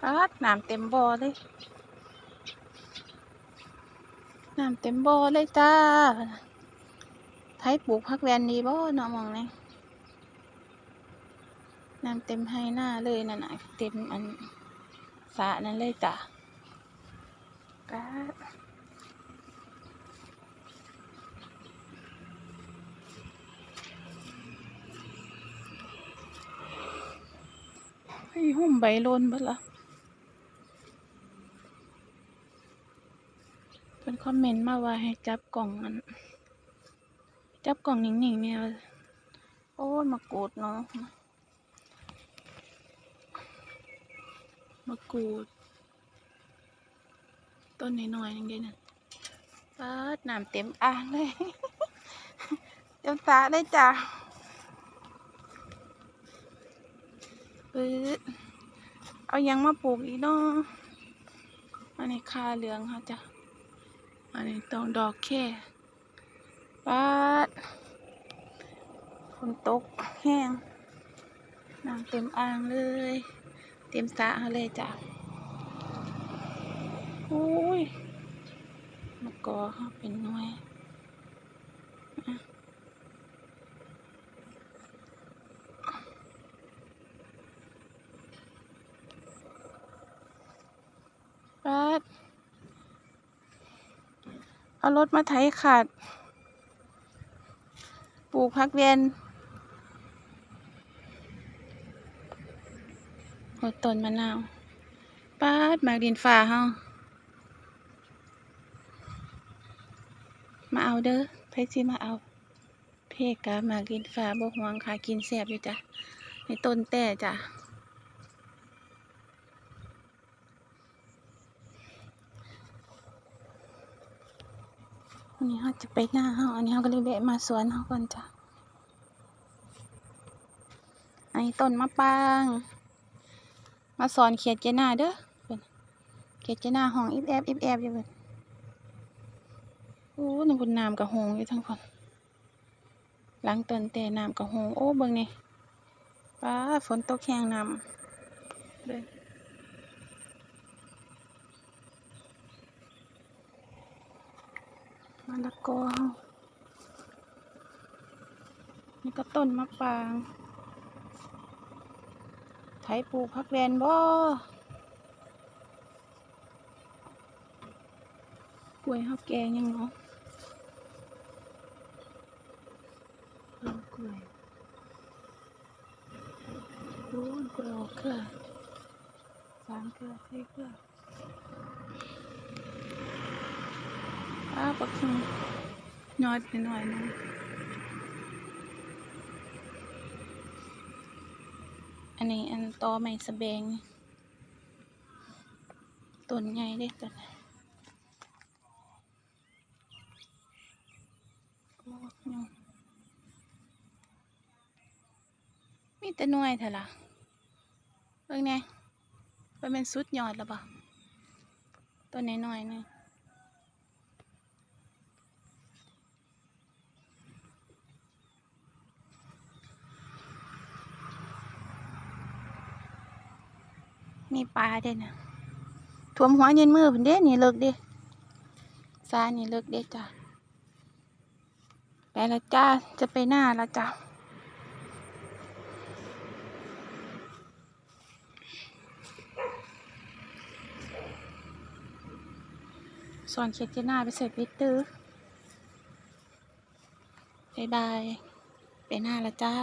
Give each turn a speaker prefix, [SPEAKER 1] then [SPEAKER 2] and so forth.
[SPEAKER 1] พัดน้ำเต็มบ่อเลยน้ำเต็มบ่อเลยจ้าไทยปลูกพักแวนดีบ่เนาะมองนี่น้ำเต็มให้หน้าเลยนั่นน่ะเต็มอันสระนั่นเลยจ้ะป๊าดให้หุ่มใบโลนเบิดละเป็นค อมเมนต์มาว่าให้จับกล่องมัน จับกล่องนิ่งๆเนี่ย โอ้มากรูดเนาะมากรูด ต้นน้อยๆนึงเดียวนะปาดน้ำเต็มอ่างเลย เต็มสระเลยจ้ะปื๊ดเอายังมาปลูกอีกเนาะอันนี้คาเหลืองค่ะจ้ะ อันนี้ตองดอกแค่ปาดฝนตกแห้งน้ำเต็มอ่างเลย เต็มสระเลยจ้ะอุ้ยมะกอเขาเป็นหน่วยอะปัด เอารถมาไถขาด ปลูกพักเรียนโอ้ต้นมะนาวปัดมาดินฟ้าเฮามาเอาเด้อไผสิมาเอา เพกะมากินฟ้าบ่หวงค่ะกินแซ่บอยู่จ้ะในต้นแต่จ้ะ วันนี้เราจะไปหน้าเฮาอันนี้เราก็เลยแวะมาสวนเฮาก่อนจ้ะอันนี้ต้นมะปาง มาสอนเขียดเจน่าเด้อเขียดเจน่าห้องอิบแอบอิบแอบอยู่เพิ่นโอ้นึกว่าน้ำกระหงอยู่ทั้งคนหลังต้นแต่น้ำกระหงโอ้เบิ่งนี่ป้าฝนตกแห้งน้ำเบิ่ง มะละกอเฮานี่ก็ต้นมะปราง ไถปลูกพักแวนบ่กล้วยเฮาแกงยังเนาะต้นกล้วยโอ้ยกล้วยออกเครือสามเครือสี่เครือ อ้าปักชุมยอดไปหน่อยนึงอันนี้อันตอไม้สะแบงต้นใหญ่เด้ต้นมีแต่น่วยเถอะล่ะเบิ่งแหน่มันเป็นสุดยอดแล้วบ่ตัวน้อยๆนี่ มีปลาเด้นะท่วมหัวเย็นมือเพิ่นเด้นี่เลิกเด้ซานี่เลิกเด้จ้ะไปแล้วจ้า จะไปหน้าแล้วจ้ะสอนเขียนเจน่าไปใส่พิเตอร์บายบาย ไปหน้าละจ้า